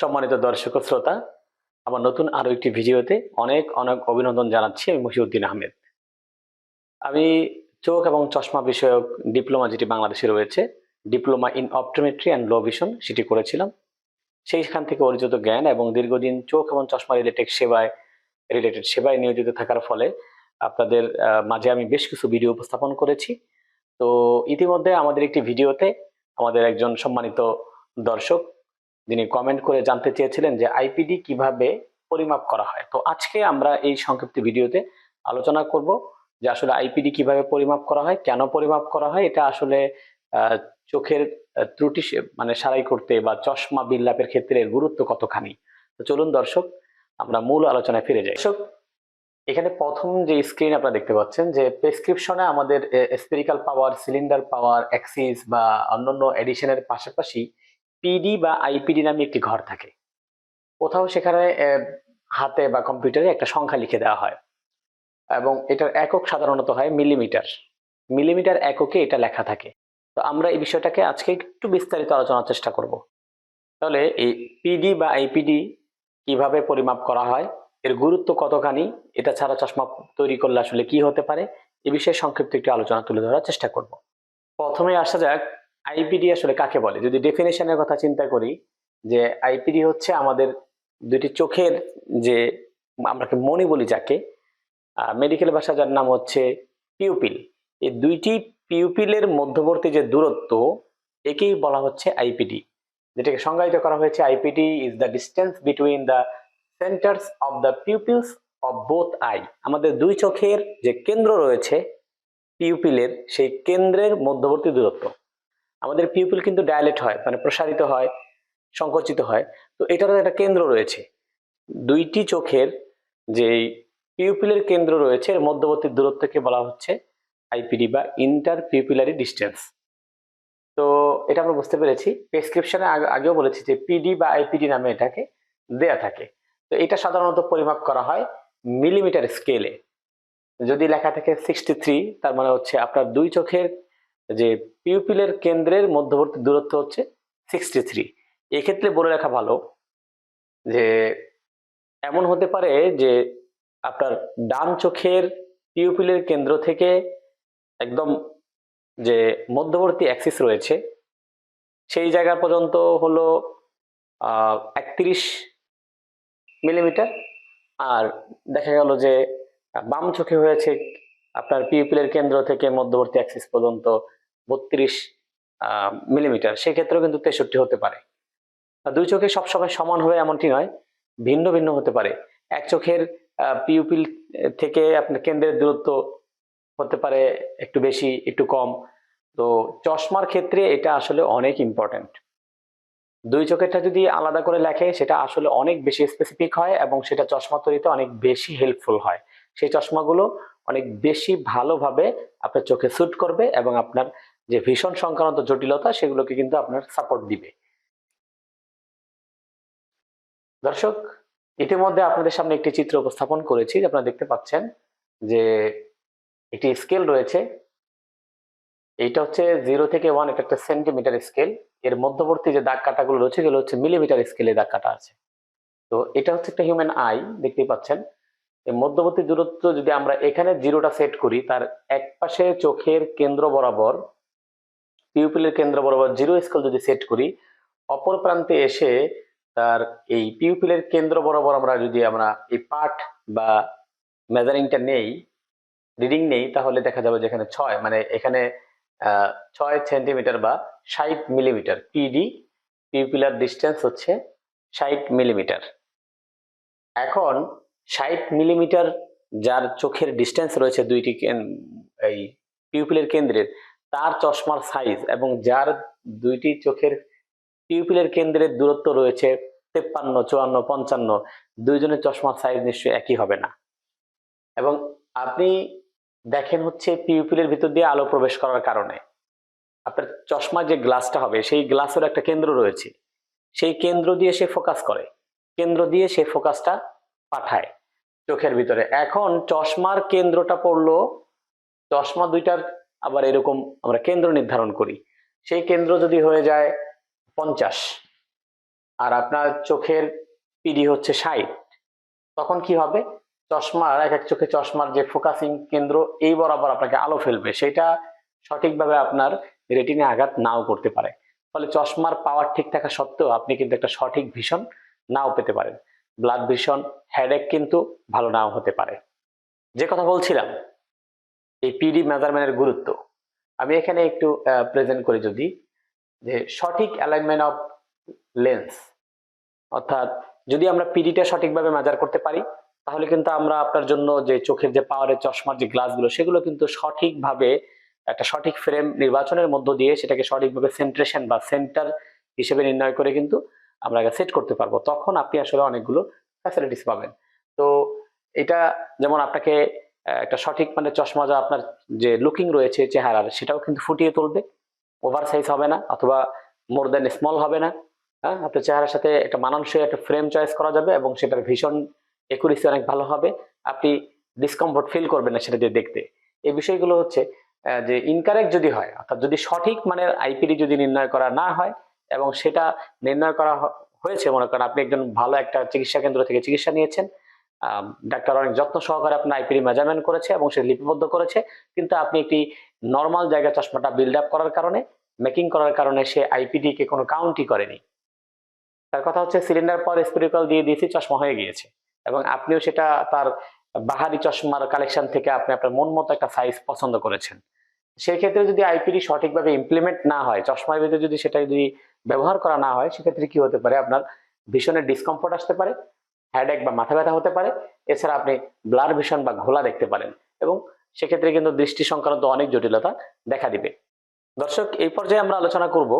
সম্মানিত দর্শক শ্রোতা, আমার নতুন আরও একটি ভিডিওতে অনেক অনেক অভিনন্দন জানাচ্ছি আমি মহিউদ্দিন আহমেদ। আমি চোখ এবং চশমা বিষয়ক ডিপ্লোমা যেটি বাংলাদেশে রয়েছে, diploma in optometry and low vision সেটি করেছিলাম। সেইখান থেকে অর্জিত জ্ঞান এবং দীর্ঘদিন চোখ এবং চশমা রিলেটেড সেবায় রিলেটেড সেবায় নিয়োজিত থাকার ফলে আপনাদের মাঝে আমি বেশ কিছু ভিডিও উপস্থাপন করেছি। তো ইতিমধ্যে আমাদের একটি ভিডিওতে আমাদের একজন সম্মানিত দর্শক যিনি কমেন্ট করে জানতে চেয়েছিলেন যে আইপিডি কীভাবে পরিমাপ করা হয়। তো আজকে আমরা এই সংক্ষিপ্ত ভিডিওতে আলোচনা করব যে আসলে আইপিডি কীভাবে পরিমাপ করা হয়, কেন পরিমাপ করা হয়, এটা আসলে চোখের ত্রুটি মানে সারাই করতে বা চশমা বিল্লাপের ক্ষেত্রে এর গুরুত্ব কতখানি। তো চলুন দর্শক, আমরা মূল আলোচনায় ফিরে যাই। দর্শক, এখানে প্রথম যে স্ক্রিন আপনারা দেখতে পাচ্ছেন যে প্রেসক্রিপশনে আমাদের spherical power cylinder power axis বা অন্যান্য এডিশনের পাশাপাশি পিডি বা আইপিডি নামে একটি ঘর থাকে। কোথাও সেখানে হাতে বা কম্পিউটারে একটা সংখ্যা লিখে দেওয়া হয়। এবং এটার একক সাধারণত হয় মিলিমিটার মিলিমিটার এককে এটা লেখা থাকে। তো আমরা এই বিষয়টাকে আজকে একটু বিস্তারিত আলোচনার চেষ্টা করব। তাহলে এই পিডি বা আইপিডি কীভাবে পরিমাপ করা হয়, এর গুরুত্ব কতখানি, এটা ছাড়া চশমা তৈরি করলে আসলে কি হতে পারে, এ বিষয়ে সংক্ষিপ্ত একটি আলোচনা তুলে ধরার চেষ্টা করব। প্রথমে আসা যাক আইপিডি আসলে কাকে বলে? যদি ডেফিনেশনের কথা চিন্তা করি, যে আইপিডি হচ্ছে আমাদের দুটি চোখের যে, আমরা মনি বলি যাকে? মেডিকেল ভাষা যার নাম হচ্ছে পিউপিল এই দুইটি পিউপিলের মধ্যবর্তী যে দূরত্ব, একেই বলা হচ্ছে আইপিডি। যেটাকে সংজ্ঞায়িত করা হয়েছে, IPD is the distance between the centres of the pupils of both eye আমাদের দুই চোখের যে কেন্দ্র রয়েছে পিউপিলের সেই কেন্দ্রের মধ্যবর্তী দূরত্ব। আমাদের পিউপিল কিন্তু ডায়ালেট হয় মানে প্রসারিত হয়, সংকুচিত হয়। তো এটারও একটা কেন্দ্র রয়েছে। দুইটি চোখের যে পিউপিলের কেন্দ্র রয়েছে, এর মধ্যবর্তী দূরত্বকে বলা হচ্ছে আইপিডি বা ইন্টার পিউপিলারি ডিস্টেন্স তো এটা আমরা বুঝতে পেরেছি। প্রেসক্রিপশনে আগেও বলেছি যে পিডি বা আইপিডি নামে এটাকে দেয়া থাকে। তো এটা সাধারণত পরিমাপ করা হয় মিলিমিটার স্কেলে যদি লেখা থাকে সিক্সটি থ্রি তার মানে হচ্ছে আপনার দুই চোখের যে পিউপিলের কেন্দ্রের মধ্যবর্তী দূরত্ব হচ্ছে সিক্সটি থ্রি এক্ষেত্রে বলে রাখা ভালো যে, এমন হতে পারে যে, আপনার ডান চোখের পিউপিলের কেন্দ্র থেকে একদম যে মধ্যবর্তী অ্যাক্সিস রয়েছে, সেই জায়গা পর্যন্ত হলো একত্রিশ মিলিমিটার আর দেখা গেল যে, বাম চোখে হয়েছে আপনার পিউপিলের কেন্দ্র থেকে মধ্যবর্তী অ্যাক্সিস পর্যন্ত বত্রিশ মিলিমিটার সেক্ষেত্রেও কিন্তু তেষট্টি হতে পারে। দুই চোখে সবসময় সমান হবে এমনটি নয়, ভিন্ন ভিন্ন হতে পারে। এক চোখের পিউপিল থেকে আপনার কেন্দ্রের দূরত্ব হতে পারে একটু বেশি, একটু কম। তো চশমার ক্ষেত্রে এটা আসলে অনেক ইম্পর্টেন্ট দুই চোখেরটা যদি আলাদা করে লেখে, সেটা আসলে অনেক বেশি স্পেসিফিক হয় এবং সেটা চশমা তৈরিতে অনেক বেশি হেল্পফুল হয়। সেই চশমাগুলো অনেক বেশি ভালোভাবে আপনার চোখে স্যুট করবে এবং আপনার যে ভীষণ সংক্রান্ত জটিলতা সেগুলোকে কিন্তু আপনার সাপোর্ট দিবে। দর্শক, ইতিমধ্যে আপনাদের সামনে একটি চিত্র উপস্থাপন করেছি। আপনারা দেখতে পাচ্ছেন যে একটি স্কেল রয়েছে। এইটা হচ্ছে জিরো থেকে ওয়ান এটা একটা সেন্টিমিটার স্কেল এর মধ্যবর্তী যে দাগ কাটাগুলো রয়েছে এগুলো হচ্ছে মিলিমিটার স্কেলে দাগ কাটা আছে। তো এটা হচ্ছে একটা হিউম্যান আই দেখতেই পাচ্ছেন। মধ্যবর্তী দূরত্ব যদি আমরা এখানে জিরোটা সেট করি, তার এক পাশে চোখের কেন্দ্র বরাবর পিউপিলের কেন্দ্র বরাবর জিরো স্কেল যদি সেট করি, অপর প্রান্তে এসে তার এই পিউপিলের কেন্দ্র বরাবর আমরা যদি আমরা এই পাঠ বা মেজারিংটা নেই রিডিং নেই, তাহলে দেখা যাবে যেখানে ছয় মানে এখানে ছয় সেন্টিমিটার বা ষাট মিলিমিটার পিডি পিউপিলার ডিস্টেন্স হচ্ছে ষাট মিলিমিটার এখন ষাট মিলিমিটার যার চোখের ডিস্টেন্স রয়েছে দুইটি এই পিউপিলের কেন্দ্রের তার চশমার সাইজ এবং যার দুইটি চোখের পিউপিলের কেন্দ্রের দূরত্ব রয়েছে তেপ্পান্ন, চুয়ান্ন, পঞ্চান্ন, দুইজনের চশমার সাইজ নিশ্চয়ই একই হবে না। এবং আপনি দেখেন হচ্ছে পিউপিলের ভিতর দিয়ে আলো প্রবেশ করার কারণে। আপনার চশমার যে গ্লাসটা হবে, সেই গ্লাসের একটা কেন্দ্র রয়েছে। সেই কেন্দ্র দিয়ে সে ফোকাস করে। কেন্দ্র দিয়ে সে ফোকাসটা পাঠায়। চোখের ভিতরে। এখন চশমার কেন্দ্রটা পড়ল, চশমা দুইটার আবার এরকম আমরা কেন্দ্র নির্ধারণ করি। সেই কেন্দ্র যদি হয়ে যায় পঞ্চাশ আর আপনার চোখের পিডি হচ্ছে ষাট, তখন কি হবে? চশমার, এক এক চোখে চশমার যে ফোকাসিং কেন্দ্র, এই বরাবর আপনাকে আলো ফেলবে। সেটা সঠিকভাবে আপনার রেটিনে আঘাত নাও করতে পারে। ফলে চশমার পাওয়ার ঠিক থাকা সত্ত্বেও আপনি কিন্তু একটা সঠিক ভিশন নাও পেতে পারেন। ব্লাড ভিশন হেডেক কিন্তু ভালো নাও হতে পারে। যে কথা বলছিলাম এই পিডি মেজারমেন্টের গুরুত্ব। আমি এখানে একটু প্রেজেন্ট করি যদি, যে সঠিক অ্যালাইনমেন্ট অফ লেন্স অর্থাৎ যদি আমরা পিডিটা সঠিকভাবে মেজার করতে পারি, তাহলে কিন্তু আমরা আপনার জন্য যে চোখের যে পাওয়ারের চশমার যে গ্লাসগুলো সেগুলো কিন্তু সঠিকভাবে একটা সঠিক ফ্রেম নির্বাচনের মধ্য দিয়ে সেটাকে সঠিকভাবে সেন্ট্রেশন বা সেন্টার হিসেবে নির্ণয় করে কিন্তু আমরা সেট করতে পারব। তখন আপনি আসলে অনেকগুলো ফ্যাসিলিটিস পাবেন। তো এটা যেমন আপনাকে একটা সঠিক মানে চশমা যা আপনার যে লুকিং রয়েছে, চেহারার, সেটাও কিন্তু ফুটিয়ে তুলবে। ওভার সাইজ হবে না, অথবা মোর দেন স্মল হবে না। হ্যাঁ আপনার চেহারার সাথে একটা মানানসই একটা ফ্রেম চয়েস করা যাবে এবং সেটার ভীষণ একুরেসি অনেক ভালো হবে। আপনি ডিসকমফোর্ট ফিল করবেন না সেটা দিয়ে দেখতে। এই বিষয়গুলো হচ্ছে যে ইনকারেক্ট যদি হয়, অর্থাৎ যদি সঠিক মানের আইপিডি যদি নির্ণয় করা না হয় এবং সেটা নির্ণয় করা হয়েছে, মনে করেন আপনি একজন ভালো একটা চিকিৎসা কেন্দ্র থেকে চিকিৎসা নিয়েছেন ডাক্তার অনেক যত্ন সহকারে আপনার আইপিডি মেজারমেন্ট করেছে এবং সে লিপিবদ্ধ করেছে। কিন্তু আপনি একটি নর্মাল জায়গায় চশমাটা বিল্ড আপ করার কারণে মেকিং করার কারণে সে আইপিডি কে কোনো কাউন্টই করেনি। তার কথা হচ্ছে সিলিন্ডার পর স্পিরিকল দিয়ে দিয়েছি, চশমা হয়ে গিয়েছে। এবং আপনিও সেটা তার বাহারি চশমার কালেকশন থেকে আপনি আপনার মন মতো একটা সাইজ পছন্দ করেছেন। সেই ক্ষেত্রে যদি আইপিডি সঠিকভাবে ইমপ্লিমেন্ট না হয়, চশমার ভিতরে যদি সেটা যদি ব্যবহার করা না হয়, সেক্ষেত্রে কি হতে পারে? আপনার ভীষণের ডিসকমফোর্ট আসতে পারে। হেডেক বা মাথা ব্যথা হতে পারে। এছাড়া আপনি ব্লার ভিশন বা ঘোলা দেখতে পারেন এবং সেক্ষেত্রে কিন্তু দৃষ্টি সংক্রান্ত অনেক জটিলতা দেখা দিবে। দর্শক, এই পর্যায়ে আমরা আলোচনা করব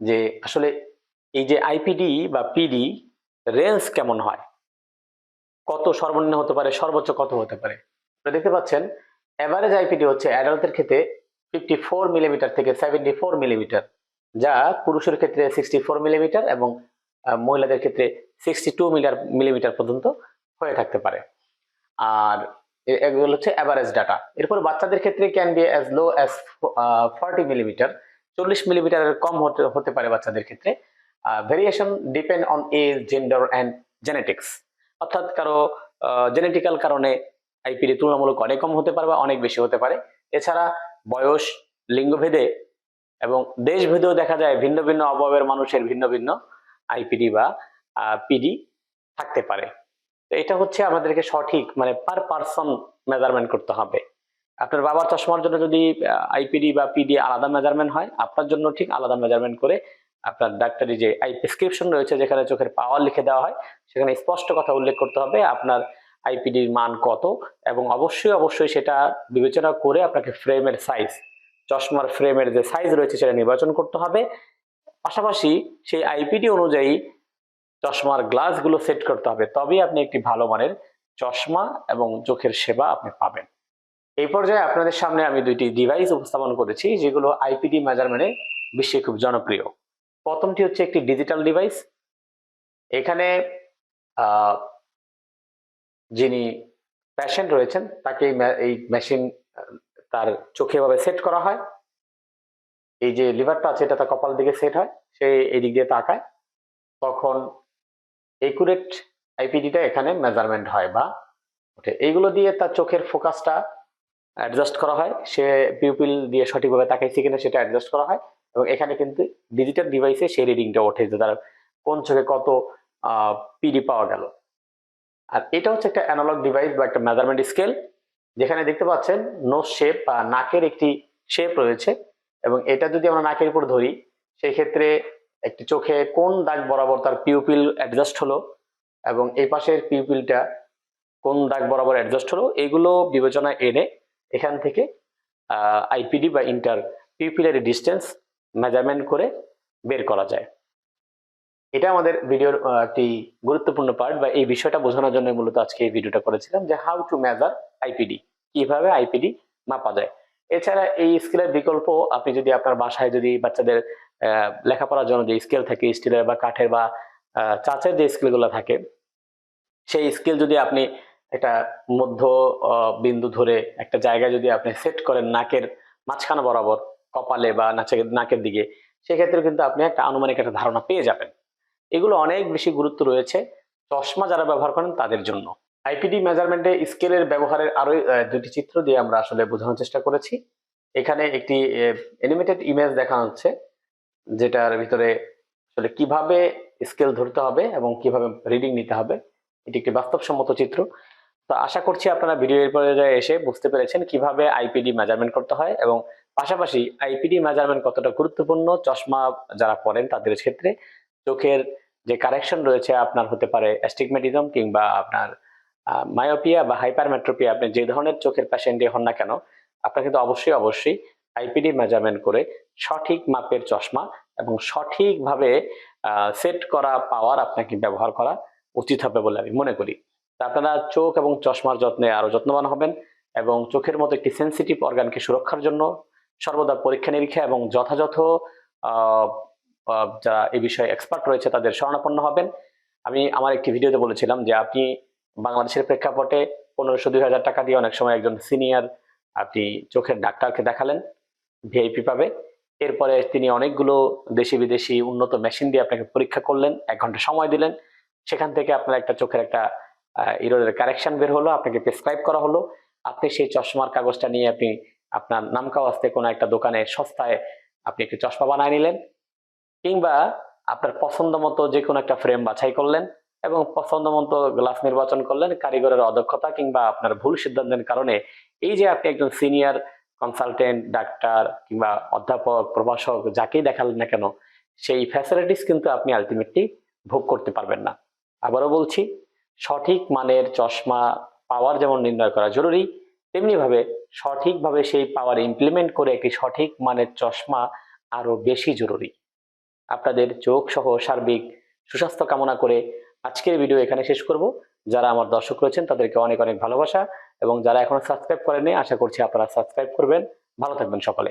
যে আসলে এই যে আইপিডি বা পিডি রেঞ্জ কেমন হয়? কত সর্বনিম্ন হতে পারে, সর্বোচ্চ কত হতে পারে? দেখতে পাচ্ছেন এভারেজ আইপিডি হচ্ছে অ্যাডাল্টের ক্ষেত্রে ফিফটি ফোর মিলিমিটার থেকে সেভেন্টি ফোর মিলিমিটার যা পুরুষের ক্ষেত্রে সিক্সটি ফোর মিলিমিটার এবং মহিলাদের ক্ষেত্রে সিক্সটি টু মিলিমিটার পর্যন্ত হয়ে থাকতে পারে। আর এগুলো হচ্ছে অ্যাভারেজ ডাটা এরপর বাচ্চাদের ক্ষেত্রে can be as low as forty millimetre চল্লিশ মিলিমিটারের কম হতে হতে পারে বাচ্চাদের ক্ষেত্রে। Variation depend on age gender and genetics অর্থাৎ কারও জেনেটিক্যাল কারণে আইপিডি তুলনামূলক অনেক কম হতে পারে বা অনেক বেশি হতে পারে। এছাড়া বয়স, লিঙ্গভেদে এবং দেশভেদেও দেখা যায় ভিন্ন ভিন্ন অভাবের মানুষের ভিন্ন ভিন্ন আইপিডি বা পিডি থাকতে পারে। তো এটা হচ্ছে আমাদেরকে সঠিক মানে পার পার্সন মেজারমেন্ট করতে হবে। আপনার বাবার চশমার জন্য যদি আইপিডি বা পিডি আলাদা মেজারমেন্ট হয়, আপনার জন্য ঠিক আলাদা মেজারমেন্ট করে আপনার ডাক্তারি যে আই প্রেসক্রিপশন রয়েছে, যেখানে চোখের পাওয়ার লিখে দেওয়া হয়, সেখানে স্পষ্ট কথা উল্লেখ করতে হবে আপনার আইপিডির মান কত এবং অবশ্যই অবশ্যই সেটা বিবেচনা করে আপনাকে ফ্রেমের সাইজ চশমার ফ্রেমের যে সাইজ রয়েছে সেটা নির্বাচন করতে হবে। পাশাপাশি সেই আইপিডি অনুযায়ী চশমার গ্লাসগুলো সেট করতে হবে, তবেই আপনি একটি ভালো মানের চশমা এবং চোখের সেবা আপনি পাবেন। এই পর্যায়ে আপনাদের সামনে আমি দুইটি ডিভাইস উপস্থাপন করেছি, যেগুলো আইপিডি মেজারমেন্টে বিশ্বে খুব জনপ্রিয়। প্রথমটি হচ্ছে একটি ডিজিটাল ডিভাইস এখানে যিনি প্যাশেন্ট রয়েছেন, তাকে এই এই মেশিন তার চোখে এভাবে সেট করা হয়। এই যে লিভারটা আছে, এটা তার কপাল দিকে সেট হয়, সে এই দিক দিয়ে তাকায়। তখন একুরেট আইপিডিটা এখানে মেজারমেন্ট হয় বা ওঠে। এইগুলো দিয়ে তার চোখের ফোকাসটা অ্যাডজাস্ট করা হয়। সে পিউপিল দিয়ে সঠিকভাবে তাকাইছে কিনা সেটা অ্যাডজাস্ট করা হয় এবং এখানে কিন্তু ডিজিটাল ডিভাইসে সেই রিডিংটা ওঠে যে তার কোন চোখে কত পিডি পাওয়া গেল। আর এটা হচ্ছে একটা অ্যানালগ ডিভাইস বা একটা মেজারমেন্ট স্কেল যেখানে দেখতে পাচ্ছেন নো শেপ বা নাকের একটি শেপ রয়েছে এবং এটা যদি আমরা নাকের উপর ধরি সেই ক্ষেত্রে একটি চোখে কোন দাগ বরাবর তার পিউপিল অ্যাডজাস্ট হলো এবং এই পাশের পিউপিলটা কোন দাগ বরাবর অ্যাডজাস্ট হলো এগুলো বিবেচনায় এনে এখান থেকে আইপিডি বা ইন্টার পিউপিলারি ডিস্টেন্স মেজারমেন্ট করে বের করা যায়। এটা আমাদের ভিডিওর একটি গুরুত্বপূর্ণ পার্ট বা এই বিষয়টা বোঝানোর জন্য মূলত আজকে এই ভিডিওটা করেছিলাম যে হাউ টু মেজার আইপিডি কীভাবে আইপিডি মাপা যায়। এছাড়া এই স্কেলের বিকল্প আপনি যদি আপনার বাসায় যদি বাচ্চাদের লেখাপড়ার জন্য যে স্কেল থাকে, স্টিলের বা কাঠের বা চাচের যে স্কেলগুলো থাকে, সেই স্কেল যদি আপনি একটা মধ্য বিন্দু ধরে একটা জায়গায় যদি আপনি সেট করেন নাকের মাঝখানে বরাবর, কপালে বা নাকের দিকে, সেক্ষেত্রে কিন্তু আপনি একটা আনুমানিক একটা ধারণা পেয়ে যাবেন। এগুলো অনেক বেশি গুরুত্ব রয়েছে চশমা যারা ব্যবহার করেন তাদের জন্য। আইপিডি মেজারমেন্টে স্কেলের ব্যবহারের আরও দুটি চিত্র দিয়ে আমরা আসলে বোঝানোর চেষ্টা করেছি। এখানে একটি অ্যানিমেটেড ইমেজ দেখা হচ্ছে, যেটার ভিতরে আসলে কীভাবে স্কেল ধরতে হবে এবং কীভাবে রিডিং নিতে হবে। এটি একটি বাস্তবসম্মত চিত্র। তো আশা করছি আপনারা ভিডিওর পর্যায়ে এসে বুঝতে পেরেছেন কীভাবে আইপিডি মেজারমেন্ট করতে হয় এবং পাশাপাশি আইপিডি মেজারমেন্ট কতটা গুরুত্বপূর্ণ, চশমা যারা পড়েন তাদের ক্ষেত্রে চোখের যে কারেকশন রয়েছে আপনার হতে পারে অ্যাস্টিগমেটিজম কিংবা আপনার মায়োপিয়া বা হাইপারমেট্রোপিয়া আপনি যে ধরনের চোখের প্যাশেন্টই হন না কেন, আপনার কিন্তু অবশ্যই অবশ্যই আইপিডি মেজারমেন্ট করে সঠিক মাপের চশমা এবং সঠিকভাবে সেট করা পাওয়ার আপনাকে ব্যবহার করা উচিত হবে বলে আমি মনে করি। আপনারা চোখ এবং চশমার যত্নে আরও যত্নবান হবেন এবং চোখের মতো একটি সেন্সিটিভ অর্গানকে সুরক্ষার জন্য সর্বদা পরীক্ষা নিরীক্ষা এবং যথাযথ যারা এই বিষয়ে এক্সপার্ট রয়েছে তাদের শরণাপন্ন হবেন। আমি আমার একটি ভিডিওতে বলেছিলাম যে আপনি বাংলাদেশের প্রেক্ষাপটে পনেরোশো দুই হাজার টাকা দিয়ে অনেক সময় একজন সিনিয়র আপনি চোখের ডাক্তারকে দেখালেন ভিআইপি পাবে। এরপরে তিনি অনেকগুলো দেশি বিদেশি উন্নত মেশিন দিয়ে আপনাকে পরীক্ষা করলেন, এক ঘণ্টা সময় দিলেন। সেখান থেকে আপনার একটা চোখের একটা ইরোডের কারেকশন বের হলো, আপনাকে প্রেসক্রাইব করা হলো। আপনি সেই চশমার কাগজটা নিয়ে আপনি আপনার নাম কাওয়াজতে কোনো একটা দোকানে সস্তায় আপনি একটি চশমা বানায় নিলেন, কিংবা আপনার পছন্দ মতো যে কোনো একটা ফ্রেম বাছাই করলেন। এবং পছন্দ মতো গ্লাস নির্বাচন করলেন কারিগরের অদক্ষতা কিংবা আপনার ভুল সিদ্ধান্তের কারণে। এই যে আপনি একজন সিনিয়র কনসালটেন্ট ডাক্তার কিংবা অধ্যাপক, প্রভাষক যাকেই দেখালেন না কেন, সেই ফ্যাসিলিটিস কিন্তু আপনি আলটিমেটলি ভোগ করতে পারবেন না। আবারও বলছি, সঠিক মানের চশমা পাওয়ার যেমন নির্ণয় করা জরুরি, তেমনিভাবে সঠিকভাবে সেই পাওয়ার ইমপ্লিমেন্ট করে একটি সঠিক মানের চশমা আরও বেশি জরুরি। আপনাদের চোখ সহ সার্বিক সুস্বাস্থ্য কামনা করে আজকের ভিডিও এখানে শেষ করব। যারা আমার দর্শক রয়েছেন, তাদেরকে অনেক অনেক ভালোবাসা এবং যারা এখনও সাবস্ক্রাইব করেননি, আশা করছি আপনারা সাবস্ক্রাইব করবেন। ভালো থাকবেন সকলে।